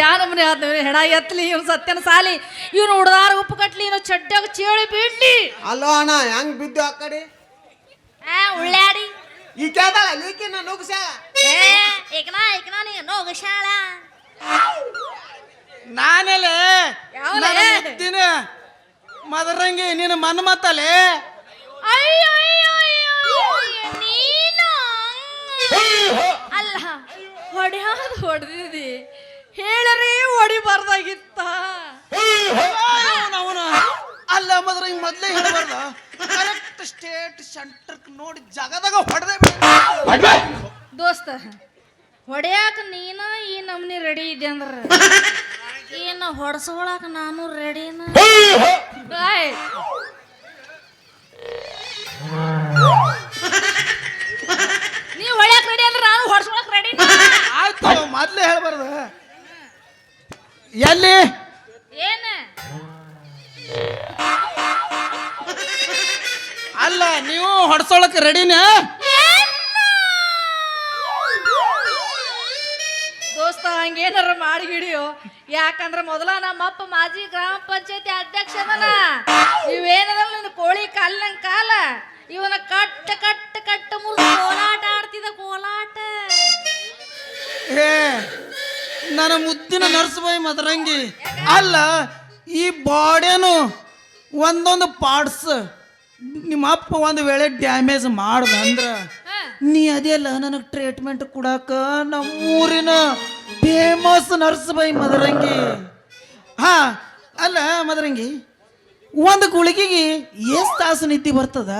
ಯಾ ನಮ್ಮನೆ ಆದ ಹೆಣ ಎತ್ತಲಿ ಇವ್ನು ಸತ್ಯನ ಸಾಲಿ. ಇವ್ನು ಉಡ್ದಾರ ಉಪ್ಪು ಕಟ್ಲಿ ಇವ್ನು ಚಡ್ಡಾಗ ಚೇಳಿ ಬಿಡ್ಲಿ ಅಲ್ಲೋ ಅಣ್ಣ ಹೆಂಗ್ ಬಿದ್ದು ಆ ಕಡೆ? ಆ ಉಳ್ಳಾಡಿ. ಈ ಕೇಳ್ದಾಳ ನೀಕಿನ ನುಗ್ಸ್ಯಾಳ? ಏ ಏಕನ ಏಕನ ನೀ ನೋಗಶಾಳ ನಾನೆಲೆ? ಯಾವಲೆ? ನನ್ನ ಮದರಂಗಿ ನಿನ್ನ ಮನ ಮತ್ತಲೆ ಅಯ್ಯೋ ಅಯ್ಯೋ ಅಯ್ಯೋ ನೀನು? ಅಲ್ಲ ಹೊಡೆಯೋದು ಹೊಡೆದಿದಿ. ಹೇಳರಿ ಹೊಡಿಬಾರ್ದಾಗಿತ್ತ ಅಲ್ಲ ಅಲ್ಲ ಹಿಂಗ್ ಮೊದ್ಲೇ ಹೇಳ್ಬಾರ್ದ ಕರೆಕ್ಟ್ ಸ್ಟೇಟ್ ಸೆಂಟರ್ ನೋಡಿ ಜಗದಾಗ ಹೊಡೆದೇ ದೋಸ್ತ ಹೊಡ್ಯಾಕ ನೀನ ಈ ನಮ್ನಿ ರೆಡಿ ಇದೆ ಅಂದ್ರ ಏನ ಹೊಡ್ಸ್ಕೊಳಕ ನಾನು ರೆಡಿನ ನೀ ಹೊಡ್ಯಾಕ ರೆಡಿ ಅಂದ್ರೆ ನಾನು ಹೊಡ್ಸ್ಕೊಳಕ್ ರೆಡಿ ಆಯ್ತು ಮೊದ್ಲೇ ಹೇಳ್ಬಾರ್ದ ಎಲ್ಲಿ? ಏನ? ಅಲ್ಲ ನೀವು ಹೊಡ್ಸೋಳಕ್ ರೆಡಿನ ದೋಸ್ತ ಹಂಗೇನಾರ ಮಾಡಿ ಹಿಡಿಯೋ. ಯಾಕಂದ್ರ ಮೊದಲ ನಮ್ಮಪ್ಪ ಮಾಜಿ ಗ್ರಾಮ ಪಂಚಾಯತಿ ಅಧ್ಯಕ್ಷ ಅದನ. ಇವೇನದಲ್ಲ ನಿನ್ನ ಕೋಳಿ ಕಾಲಿನ ಕಾಲ? ಇವನ ಕಟ್ಟ ಕಟ್ಟ ಕಟ್ಟ ಮುರಿದು ಕೋಲಾಟ ಆಡ್ತಿದ್ದ ಕೋಲಾಟ. ನನ್ನ ಮುದ್ದಿನ ನರ್ಸಬಾಯಿ ಮದರಂಗಿ ಅಲ್ಲ ಈ ಬಾಡೇನು ಒಂದೊಂದು ಪಾರ್ಟ್ಸ್ ನಿಮ್ಮ ಅಪ್ಪ ಒಂದು ವೇಳೆ ಡ್ಯಾಮೇಜ್ ಮಾಡ್ದ ಅಂದ್ರ ಹಾ. ನೀ ಅದೆಲ್ಲ ನನಗೆ ಟ್ರೀಟ್ಮೆಂಟ್ ಕೊಡಾಕ ನಮ್ಮೂರಿನ ಫೇಮಸ್ ನರ್ಸ್ ಬೈ ಮದರಂಗಿ ಹಾ ಅಲ್ಲ ಮದರಂಗಿ ಒಂದು ಗುಳಿಗೆಗೆ ಎಷ್ಟು ತಾಸು ನಿದ್ದಿ ಬರ್ತದ?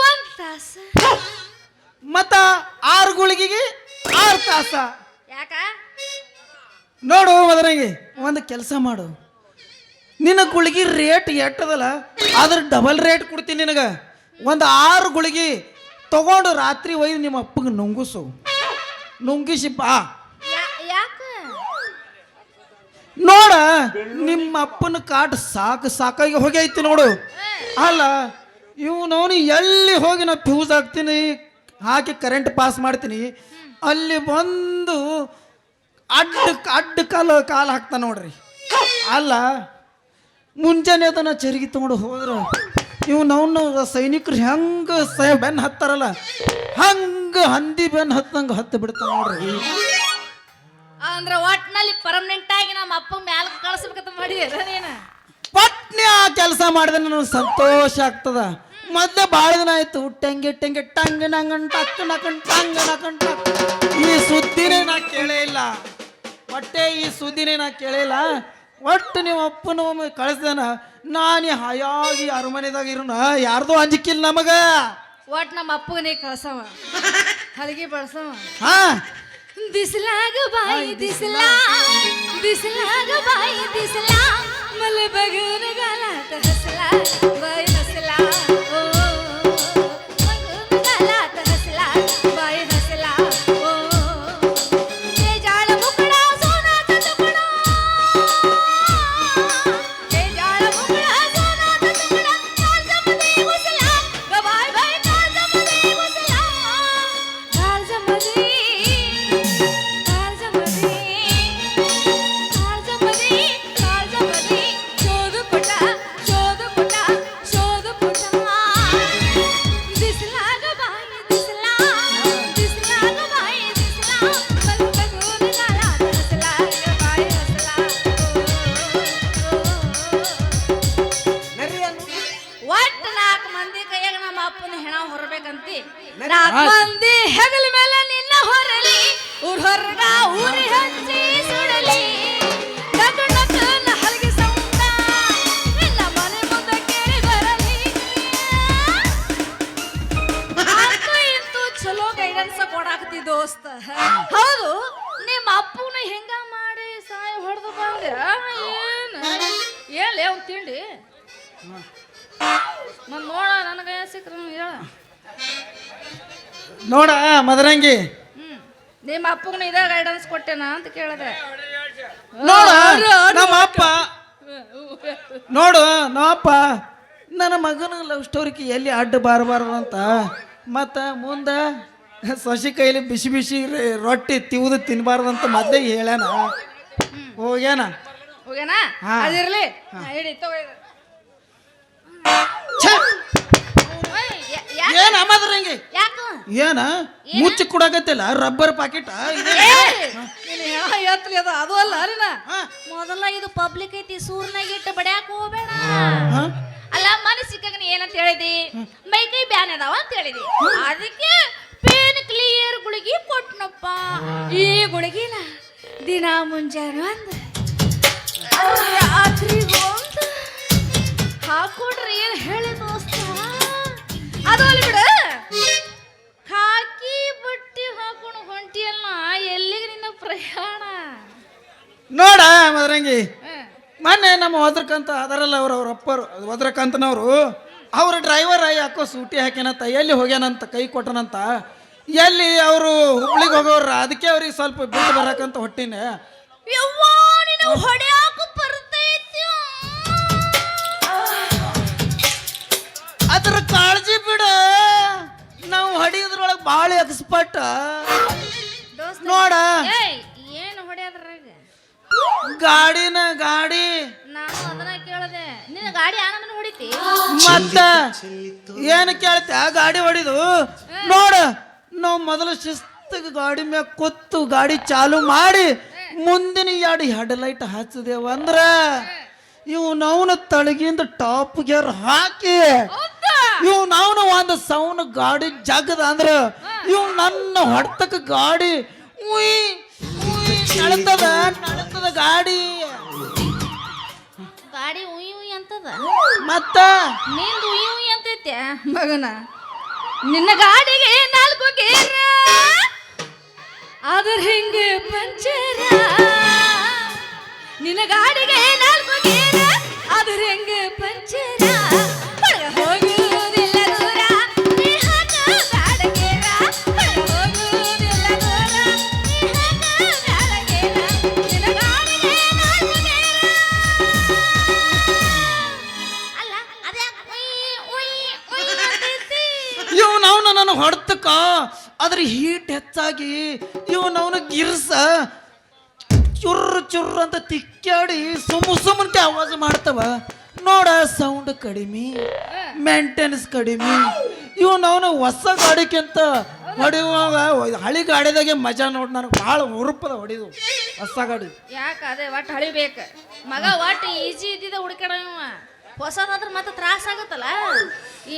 ಒಂದ್ ತಾಸ. ಮತ್ತ ಆರು ಗುಳಿಗೆಗೆ ಆರು ತಾಸ. ನೋಡು ಮದರಂಗಿ ಒಂದು ಕೆಲಸ ಮಾಡು. ನಿನ್ನ ಗುಳಿಗೆ ರೇಟ್ ಎಟ್ಟದಲ್ಲ ಅದ್ರ ಡಬಲ್ ರೇಟ್ ಕೊಡ್ತೀನಿ ನಿನಗೆ. ಒಂದು ಆರು ಗುಳಿಗೆ ತಗೊಂಡು ರಾತ್ರಿ ಒಯ್ದು ನಿಮ್ಮ ಅಪ್ಪಗೆ ನುಂಗಿಸು. ನುಂಗಿಸಿ ಬಾ. ನೋಡ ನಿಮ್ಮ ಅಪ್ಪನ ಕಾಟ ಸಾಕು ಸಾಕಾಗಿ ಹೋಗೈತಿ ನೋಡು. ಅಲ್ಲ ಇವನವನು ಎಲ್ಲಿ ಹೋಗಿ ನಾ ಫ್ಯೂಸ್ ಹಾಕ್ತೀನಿ ಹಾಕಿ ಕರೆಂಟ್ ಪಾಸ್ ಮಾಡ್ತೀನಿ ಅಲ್ಲಿ ಬಂದು ಅಡ್ಡ ಅಡ್ಡ ಕಾಲು ಕಾಲು ಹಾಕ್ತಾನೆ ನೋಡ್ರಿ. ಅಲ್ಲ ಮುಂಜಾನೆ ಅದನ್ನ ಚರಿಗೆ ತಗೊಂಡು ಹೋದ್ರ ನಾವು ಸೈನಿಕರು ಹೆಂಗ ಸ ಬೆನ್ ಹತ್ತಾರಲ್ಲ ಹಂಗ ಹಂದಿ ಬೆನ್ ಹತ್ತಂಗ ಹತ್ತು ಬಿಡ್ತಾನ ನೋಡ್ರಿ. ಅಂದ್ರ ಒಟ್ನಲ್ಲಿ ಪರ್ಮನೆಂಟ್ ಆಗಿ ನಮ್ಮ ಅಪ್ಪ ಮ್ಯಾಲ ಕಳ್ಸ್ಬೇಕಂತ ಮಾಡಿ ನೀನ? ಪಟ್ನೆ ಆ ಕೆಲಸ ಮಾಡಿದ್ರೆ ನನಗೆ ಸಂತೋಷ ಆಗ್ತದ. ಮೊದ್ಲು ಭಾಳ ದಿನ ಆಯ್ತು ಟೆಂಗೆ ಟೆಂಗೆ ಟಂಗ್ ನಂಗಂಟ ಟಂಗ್ ನಕಂಡ್ ಟಂಗ್ ನಕಂಡ್ ಈ ಸುದ್ದಿನೇ ನಾ ಕೇಳೇ ಇಲ್ಲ. ಒಟ್ಟೆ ಈ ಸುದ್ದಿನೇ ನಾ ಕೇಳಿಲ್ಲ. ಒಟ್ಟು ನಿಮ್ಮ ಅಪ್ಪನ ಒಮ್ಮೆ ಕಳಿಸ್ದೇನ. ನಾನು ಹಾಯಾಗಿ ಅರಮನೆದಾಗ ಇರೋಣ ಯಾರ್ದೋ ಅಂಜಿಕಿಲ್ಲ ನಮಗ. ಒಟ್ ನಮ್ಮ ಅಪ್ಪಗನೇ ಕಳ್ಸವ. ಹಲಗಿ ಬಳಸವ. ಹಾ. ದಿಸಲಾಗ ಬಾಯಿ ದಿಸಲ ದಿಸಲಾಗ ಬಾಯಿ ದಿಸಲ ಮಲೆ ಬಗನ ಗಾಲಾಟ ಹಸಲ ಬಾಯಿ ಹಸಲ ದಿಸ್ಲಾ ದೋಸ್ತ ಹೌದು ನಿಮ್ಮ ಅಪ್ಪನ ಹೆಂಗ ಮಾಡಿ ಸಾಯ ಹೊಡೆದು ಬಂದೆ? ಏನು? ಹೇಳಿ ಅವ್ನು ತಿಂಡಿ? ಮತ್ ನೋಡ ನನಗೆ ಸಿಕ್ರ ಹೇಳ. ನೋಡ ಮದರಂಗಿ. ಹ್ಮ್ ನಿಮ್ಮ ಅಪ್ಪಗನ ಇದೇ ಗೈಡೆನ್ಸ್ ಕೊಟ್ಟೆನಾ ಅಂತ ಕೇಳಿದೆ. ನೋಡ ನಮ್ಮ ಅಪ್ಪ. ನೋಡು ನಮ್ಮಪ್ಪ ನನ್ನ ಮಗನ ಲವ್ ಸ್ಟೋರಿಗೆ ಎಲ್ಲಿ ಅಡ್ಡ ಬಾರಬಾರ್ದು ಅಂತ? ಮತ್ತು ಮುಂದೆ? ಸೊಸಿ ಕೈಲಿ ಬಿಸಿ ಬಿಸಿ ರೊಟ್ಟಿ ತಿವುದು ತಿನ್ಬಾರ್ದಂತ ಅಂತ ಹೇಳ್ಯಾನ. ಹೋಗ್ಯಾನ? ಹೋಗ್ಯಾನ. ಅದಿರ್ಲಿ ಏನ್ ಅಮ್ಮದ್ರಂಗೆ ಯಾಕು? ಏನ? ಮುಚ್ಚಿ ಕೊಡಕತ್ತಿಲ್ಲ? Rubber packet? ಎತ್ತಲಿ ಅದು? ಅದು ಅಲ್ಲ ಅರಿನ. ಮೊದಲ ಇದು ಪಬ್ಲಿಕ್ ಐತಿ ಸೂರ್ನಾಗ ಇಟ್ಟು ಬಡ್ಯಾಕ ಹೋಗ್ಬೇಡ. ಅಲ್ಲ ಮನಸ್ಸಿಕ್ಕಾಗ ಏನಂತ ಹೇಳಿದಿ? ಮೈ ಕೈ ಬ್ಯಾನ್ ಅದಾವ ಅಂತ ಹೇಳಿದಿ. ಅದಕ್ಕೆ ಈ ಗುಡುಗಿನ ದಿನ ಮುಂಜಾನೆ ಒಂದು. ರಾತ್ರಿ ಒಂದು. ಹಾಕೊಂಡ್ರೆ ಏನ್ ಹೇಳಿ ದೋಸ್ತ. ಅದು ಅಲ್ಲಿ ಬಿಡು. ಹಾಕಿ ಬಟ್ಟಿ ಹಾಕೊಂಡು ಹೊಂಟಿಯಲ್ಲ ಎಲ್ಲಿಗೆ ನಿನ್ನ ಪ್ರಯಾಣ? ನೋಡ ಮದರಂಗಿ. ಮೊನ್ನೆ ನಮ್ಮ ವದ್ರಕಾಂತ ಅದರಲ್ಲ ಅವ್ರ ಅವ್ರ ಅಪ್ಪರು ವದ್ರಕಾಂತನವರು ಅವ್ರ ಡ್ರೈವರ್ ಯಾಕೋ ಸೂಟಿ ಹಾಕ್ಯಾನಂತ ಎಲ್ಲಿ ಹೋಗ್ಯಾನಂತ ಕೈ ಕೊಟ್ಟನಂತ ಎಲ್ಲಿ ಅವರು ಹುಬ್ಳಿಗೆ ಹೋಗೋರ ಅದಕ್ಕೆ ಅವ್ರಿಗೆ ಸ್ವಲ್ಪ ಬಿಟ್ಟು ಬರಕಂತ ಹೊಟ್ಟಿನ. ಅದ್ರ ಕಾಳಜಿ ಬಿಡ. ನಾವು ಹೊಡಿಯೋದ್ರೊಳಗೆ ಭಾಳ ಎಕ್ಸ್ಪರ್ಟ್ ನೋಡ. ಏನು ಹೊಡ್ಯಾದ್ರಾಗ? ಗಾಡಿನ ಗಾಡಿ. ನಾನು ಅದನ್ನ ಕೇಳದೆ. ನಿನ್ನ ಗಾಡಿ ಆನಂದನ ಹೊಡಿತಿ? ಮತ್ತ ಏನು ಕೇಳ್ತೆ ಗಾಡಿ ಹೊಡಿದು. ನೋಡ. ನಾವು ಮೊದಲು ಶಿಸ್ತಿಗೆ ಗಾಡಿ ಮ್ಯಾಗ ಕೂತು ಗಾಡಿ ಚಾಲು ಮಾಡಿ ಮುಂದಿನ ಎರಡು ಹೆಡ್ಲೈಟ್ ಹಚ್ಚದೇವ ಅಂದ್ರ ಇವು ನಾವು ತಳಗಿಂದ ಟಾಪ್ ಗೇರ್ ಹಾಕಿ? ಇವು ನಾವು ಒಂದು ಸೌನ್ ಗಾಡಿ ಜಗದ ಅಂದ್ರ ಇವು ನನ್ನ ಹೊಡ್ತಕ್ಕ ಗಾಡಿ. ಉಯ್ ಉಯ್ ನಳತದ ನಳತದ ಗಾಡಿ. ಗಾಡಿ ಉಯ್ ಉಯ್ ಅಂತದ? ಮತ್ತ? ನಿಂದು ಉಯ್ ಉಯ್ ಅಂತೈತೆ ಮಗನ? ನಿನ್ನ ಗಾಡಿಗೆ ನಾಲ್ಕು ಗೇರ. ಆದ್ರೆ ಹಿಂಗೆ ಪಂಚರ. ನಿನ್ನ ಗಾಡಿಗೆ ನಾಲ್ಕು ಗೇರ ಆದ್ರೆ ಹಿಂಗೆ ಪಂಚರ. ಹೆಚ್ಚಾಗಿ ಇವನವನ ನಾವು ಗಿರ್ಸ ಚುರ್ರ ಚುರ್ರ ಅಂತ ತಿಕ್ಕಾಡಿ ಸುಮ್ ಸುಮ್ಮನೆ ಆವಾಜ್ ಮಾಡ್ತವ. ನೋಡ ಸೌಂಡ್ ಕಡಿಮೆ ಮೇಂಟೆನೆನ್ಸ್ ಕಡಿಮೆ. ಇವು ನಾವು ಹೊಸ ಗಾಡಿಕ್ಕಿಂತ ಹೊಡೆಯುವಾಗ ಹಳಿ ಗಾಡಿದಾಗೆ ಮಜಾ ನೋಡಿ ನನಗೆ ಭಾಳ ಹುರುಪದ ಹೊಡಿದು ಹೊಸ ಗಾಡಿ. ಯಾಕೆ ಅದೇ ಒಟ್ಟು ಹಳಿಬೇಕು? ಮಗ ಒಟ್ಟು ಈಜಿ ಇದ್ದಿದ್ದ ಹುಡುಕಣ ಹೊಸದಾದ್ರೆ ಮತ್ತೆ ತ್ರಾಸ ಆಗುತ್ತಲ್ಲ?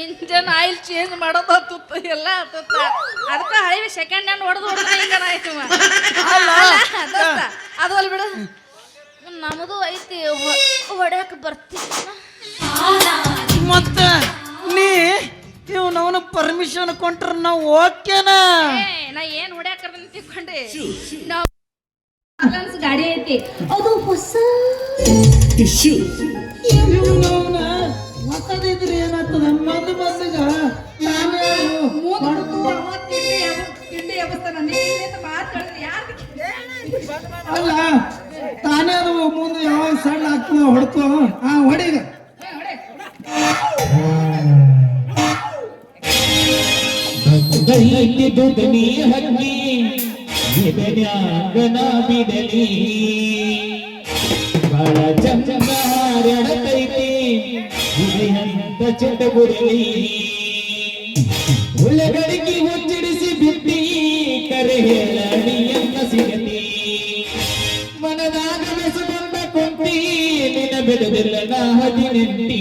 ಇಂಜನ್ ಆಯಿಲ್ ಚೇಂಜ್ ಮಾಡೋದು ತುತ್ತ ಎಲ್ಲ ತುತ್ತ ಅದಕ್ಕೆ ಹಳಿ ಸೆಕೆಂಡ್ ಹ್ಯಾಂಡ್ ಹೊಡೆದು ಹೊಡೆದ್ರೆ ಹಿಂಗನ ಆಯ್ತು ಅದು ಅಲ್ಲಿ ಬಿಡು. ನಮ್ಮದು ಐತಿ ಹೊಡ್ಯಾಕ ಬರ್ತೀನಿ. ಮತ್ತೆ ನೀ ನಾವು ಪರ್ಮಿಷನ್ ಕೊಟ್ರೆ ನಾವು ಓಕೆನಾ? ನಾ ಏನ್ ಹೊಡ್ಯಾಕ ತಿಳ್ಕೊಂಡೆ. ನಾವು ಗಾಡಿ ಐತಿ. ಅದು ಹೊಸ ಇವ್ನವ್ನ ಹೊಸದಿದ್ರೆ ಏನಾಗ್ತದ? ನಾನೇ ಅಲ್ಲ ತಾನೇ ಅದು ಮುಂದೆ ಯಾವಾಗ ಸಣ್ಣ ಆಗ್ತದ ಹೊಡ್ತು ಹಾ ಹೊಡಿಗ ದುದನಿ ಹಕ್ಕಿ ಬಿದನ್ಯಾಂಗನ ಬಿಡಲಿ. ಬಹಳ ಚಂದಾರಡತೈತಿ ಹೃದಯಂತ ಚಟಗುರಲಿ ಉಳ್ಳಗಡಿಗೆ ಹುಚ್ಚಿಡಿಸಿ ಬಿಟ್ಟಿ ಕರೆ ಹೇಳಣಿಯನ್ನ ಸಿಗತಿ. ಮನದಾಗ ಬೆಸುಗೊಂಡ ಕೊಂತಿ ನಿನ ಬಿಡುದಿಲ್ಲ ನಾ ಹದಿನೆಂಟಿ.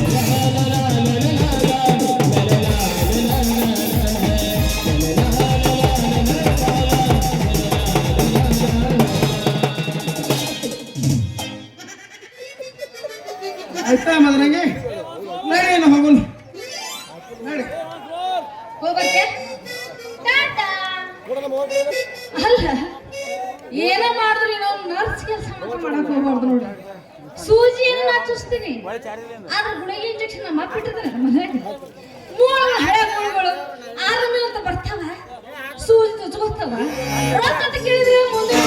ಹೋಗಕ್ಕೆ? ಅಲ್ಲ ಏನೋ ಮಾಡಿದ್ರು ಏನೋ ನರ್ಸ್ ಕೆಲಸ ಮಾತ್ರ ಮಾಡಕ್ ಹೋಗ್ಬಾರ್ದು ನೋಡಿ. ಸೂಜಿಯನ್ನು ನಾ ಚುಸ್ತೀನಿ ಆದ್ರೆ ಗುಳಿಗೆ ಇಂಜೆಕ್ಷನ್ ನಮ್ಮ ಬಿಟ್ಟಿದ್ದಾರೆ ಮೂರು ಹಳೆ ಮೂರುಗಳು ಆದ್ಮೇಲೆ ಅಂತ ಬರ್ತಾವ? ಸೂಜಿ ತುಚ್ಕೋತಾವ ರೊಕ್ಕ ಅಂತ ಕೇಳಿದ್ರೆ ಮುಂದೆ